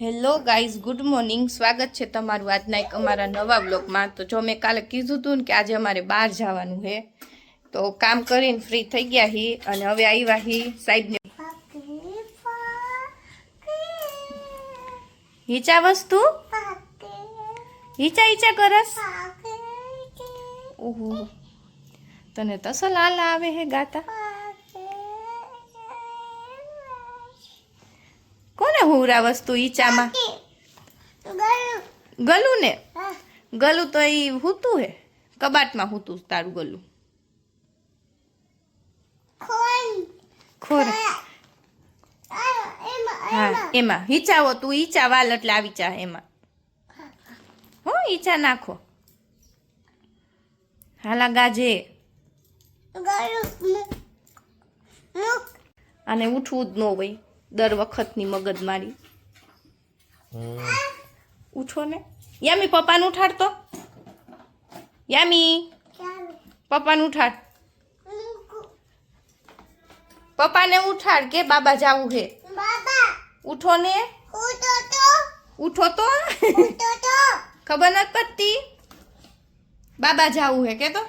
Hello guys, good morning. સ્વાગત છે તમારું આજના એક અમારા નવા બ્લોગમાં. તો જો મેં કાલે કીધું હતું ને કે આજે અમારે બહાર જવાનું છે, તો કામ કરીને ફ્રી થઈ ગયા હી અને હવે આવ્યા હી સાહેબને. હિચા વસ્તુ? હિચા હિચા કરસ. ઓહો. તને તસલ હાલ આવે હે ગાતા. કોને હુરા વસ્તુ ઈચામાં. ગલું. ને ગલું તો એ હુતું હે. કબાટમાં હુતું તારું ગલું. ખોર. હા એમાં. હિચાવો તું ઈચા વાલ એટલે આવી ચા એમાં. હો ઈચા નાખો. હાલા ગાજે. અને ઉઠવું જ ન હોય. દર વખતની મગજ મારી. ઉઠો ને. યામી પપ્પાને ઉઠાડતો યામી પપ્પાને ઉઠાડ. પપ્પાને ઉઠાડ કે બાબા જાવું હે. ઉઠો ને. ઉઠો તો. ખબર નથી પડતી. બાબા જાવું હે કે તો?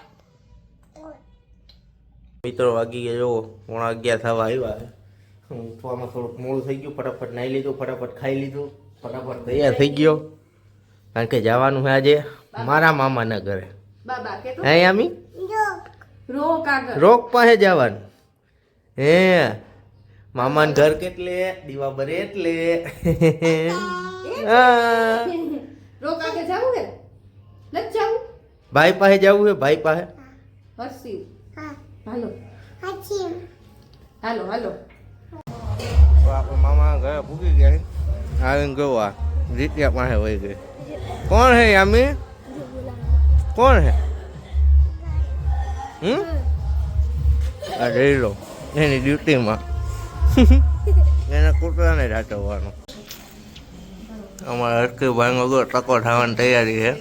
મિત્રો વાગી ગયા જો પોણા અગિયાર થવા આવ્યા. ઉઠવામાં થોડુંક મોડું થઈ ગયું ફટાફટ નાહી લીધું ફટાફટ ખાઈ લીધું ફટાફટ તૈયાર થઈ ગયો. કારણ કે જવાનું છે આજે મારા મામાના ઘરે. બાબા કે તો? હે કાગળ રોક પાસે જવાનું. હે મામાન ઘર કેટલે દીવા ભરે એટલે? રોક આગળ જવું કે? હે નથી જાવું? ભાઈ પાસે જવું હે ભાઈ પાસે. હર્ષિવ હાલો. હાલો હાલો. તો આપણે મામા ઘરે ભૂકી ગયા આવીને ગયો જીત્યા પાસે વહી ગઈ. કોણ હે યામી? કોણ હે? હમ? આ જઈ લો, એની ડ્યુટીમાં. એને કૂતરાને રાચવવાનો અમારા હરકી ભાઈ વગર ટકો થવાની તૈયારી છે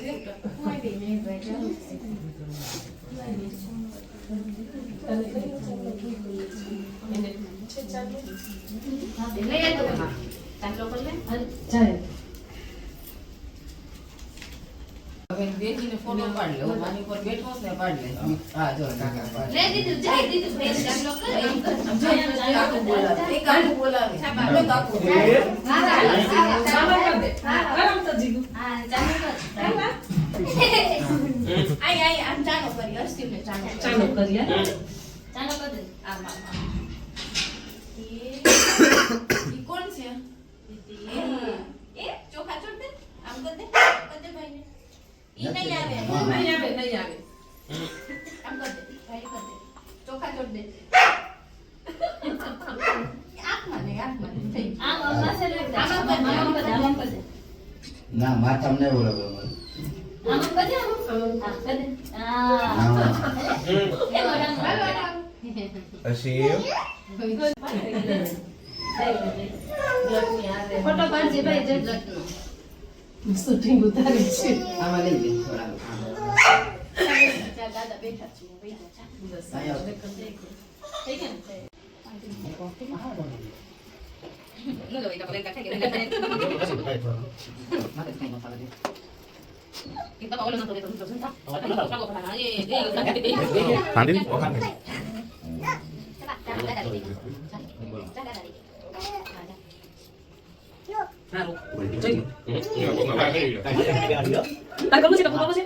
આઈ આઈ આમ ચાલો કરી હર્ષિવને ચાલો ચાલો કરીએ ચાલો કર દે આમ આમ એ ચોખા ચોટ દે આમ કર દે કર દે ભાઈને. ઈ નહીં આવે. નહીં આવે નહીં આવે. આમ કર દે ભાઈ કર દે. ચોખા ચોટ દે આંખમાં નહીં આંખમાં નહીં આમ આમ કર દે, આમ કર દે. ના માથામાં તમને બોલાવે હાલો. પછી ફોટો પાડજે ભાઈ જજ શૂટિંગ ઉતારી છે આમાં લઈ લે થોડા. ચાલ, દાદા બેઠા છે હું બેઠા છું. થઈ ગયા ને? તાર ગમું છે તો ગમું છે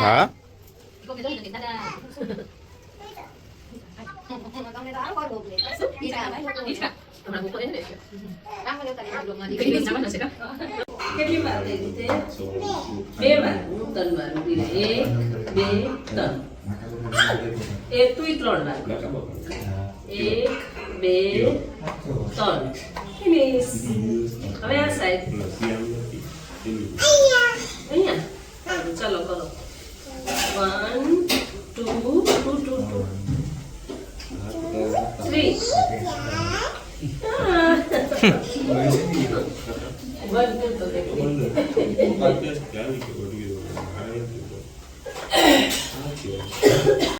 હા કેટલી વાર થઈ ગઈ તે બે વાર ત્રણ વાર ઊભી રહે એક બે ત્રણ એ તુંય ત્રણ વાર એક બે ત્રણ ફિનિશ હવે આ સાઈડ અહીંયા સારું, ચાલો કરો one two two two two three one two તો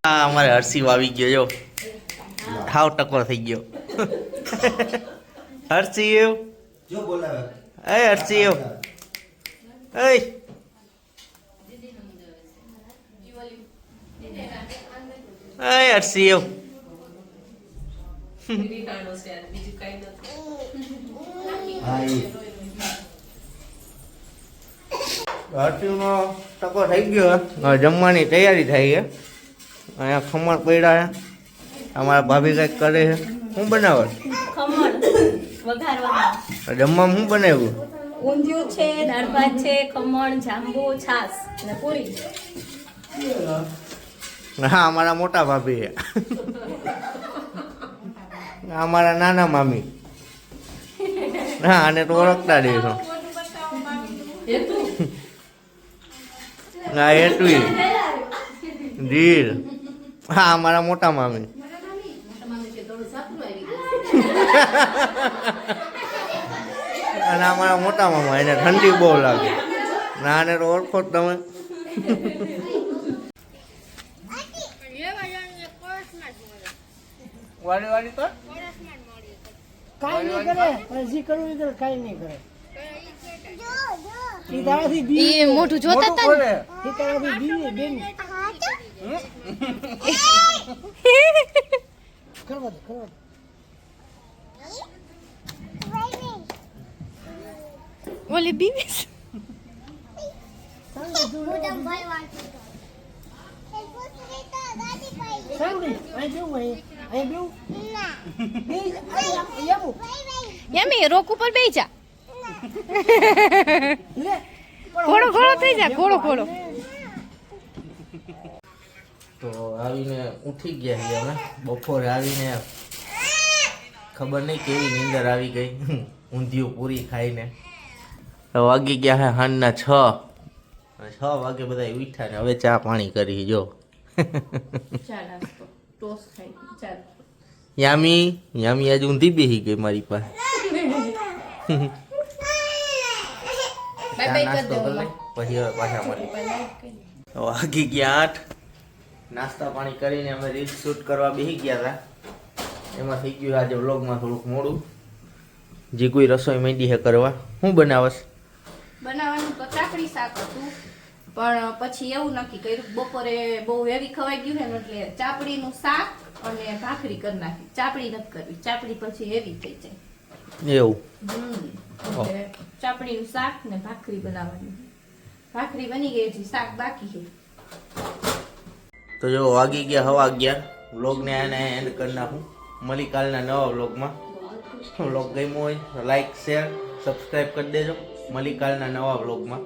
આ અમારે હર્ષિવ આવી ગયો જો. હાવ ટકોર થઈ ગયો. હર્ષિવ જો બોલાવે. એ હર્ષિવ એ એ હરસી રીહાણો છે આ, બીજું કાંઈ નથી હા એ હર્ષિવનો ટકો થઈ ગયો હવે જમવાની તૈયારી થઈ છે. અહીંયા ખમણ પડ્યા છે. અમારા ભાભી કંઈક કરે છે. શું બનાવે? ખમણ જમવામાં શું બનાવ્યું? ઊંધિયું છે દાળ ભાત છે ખમણ જાંબુ છાસ અને પૂરી. હા અમારા મોટા ભાભી અમારા નાના મામી. હા અને તો ઓળખતા તું ના એટલી ધીર. હા અમારા મોટા મામી. અને અમારા મોટા મામા એને ઠંડી બહુ લાગે. ના આને તો ઓળખો જ તમે. વાળી વાળી તો? કાંઈ નહીં કરે હજી કરવું કાંઈ નહીં કરે. એ મોઢું જોતા મોટું ખોલે. ઈ તારાથી બી બેન. કરવા દે કરવા દે ઓલી બીવી યમી રોક ઉપર બેસી ઘોડો ઘોડો થઈ જાય ઘોડો ઘોડો તો આવીને ઉઠી ગયા છીએ અમે. બપોરે આવીને ખબર નહીં કેવી નીંદર આવી ગઈ. ઊંધિયું પૂરી ખાઈને. તો વાગી ગયા હે હાંજના છ. છ વાગે બધા ઉઠ્યા ને હવે ચા પાણી કરી જો. યામી યામી આજે ઊંધી બેસી ગઈ મારી પાસે. ચા નાસ્તો કરી લે, પછી હવે પાછા મળી વાગી ગયા આઠ. નાસ્તા પાણી કરીને અમે રીલ શૂટ કરવા બેસી ગયા હતા એમાં થઈ ગયું આજે વ્લોગમાં થોડુંક મોડું. જે કોઈ રસોઈ માંડી હે કરવા હું બનાવસ બનાવવાનું તો ચાકડી શાક હતું પણ પછી એવું નક્કી કર્યું બપોરે બહુ હેવી ખવાઈ ગયું ને એટલે ચાપડીનું શાક અને ભાખરી કરી નાખી. ચાપડી નથી કરવી ચાપડી પછી હેવી થઈ જાય. એવું? હમ. ચાપડીનું શાક ને ભાખરી બનાવવાની. ભાખરી બની ગઈ છે શાક બાકી છે. તો જો વાગી ગયા હવા અગિયાર. વ્લોગને આને એન્ડ કરી નાખું. મળી કાલના નવા વ્લોગમાં વ્લોગ ગમ્યો હોય લાઈક શેર સબસ્ક્રાઈબ કરી દેજો. મળી કાલના નવા વ્લોગમાં